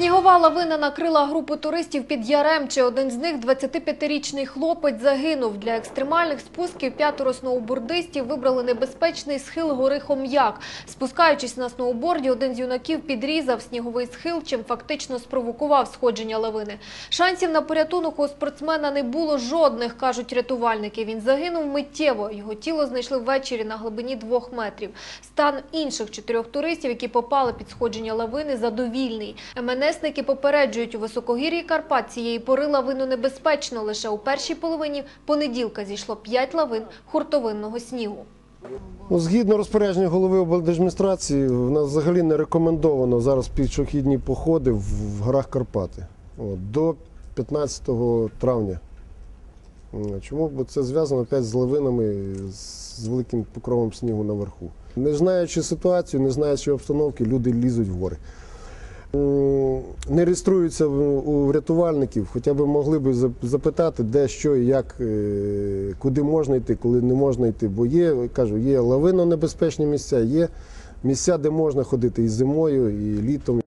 Снігова лавина накрила групу туристів під Яремче. Один з них, 25-річний хлопець, загинув. Для екстремальних спусків п'ятеро сноубордистів вибрали небезпечний схил гори Хом'як. Спускаючись на сноуборді, один з юнаків підрізав сніговий схил, чим фактично спровокував сходження лавини. Шансів на порятунок у спортсмена не було жодних, кажуть рятувальники. Він загинув миттєво. Його тіло знайшли ввечері на глибині двох метрів. Стан інших чотирьох туристів, які попали під сходження лавини, задовільний. МНСники попереджують, у високогір'ї Карпат цієї пори лавину небезпечно. Лише у першій половині понеділка зійшло п'ять лавин хуртовинного снігу. Ну, згідно розпорядження голови облдержадміністрації, в нас взагалі не рекомендовано зараз пішохідні походи в горах Карпати до 15 травня. Чому? Бо це зв'язано з лавинами, з великим покровом снігу наверху. Не знаючи ситуацію, не знаючи обстановки, люди лізуть в гори. Не реєструються у рятувальників, хоча б могли б запитати, де що і як, е, куди можна йти, коли не можна йти. Бо є, кажу, є лавинонебезпечні місця, є місця, де можна ходити і зимою, і літом.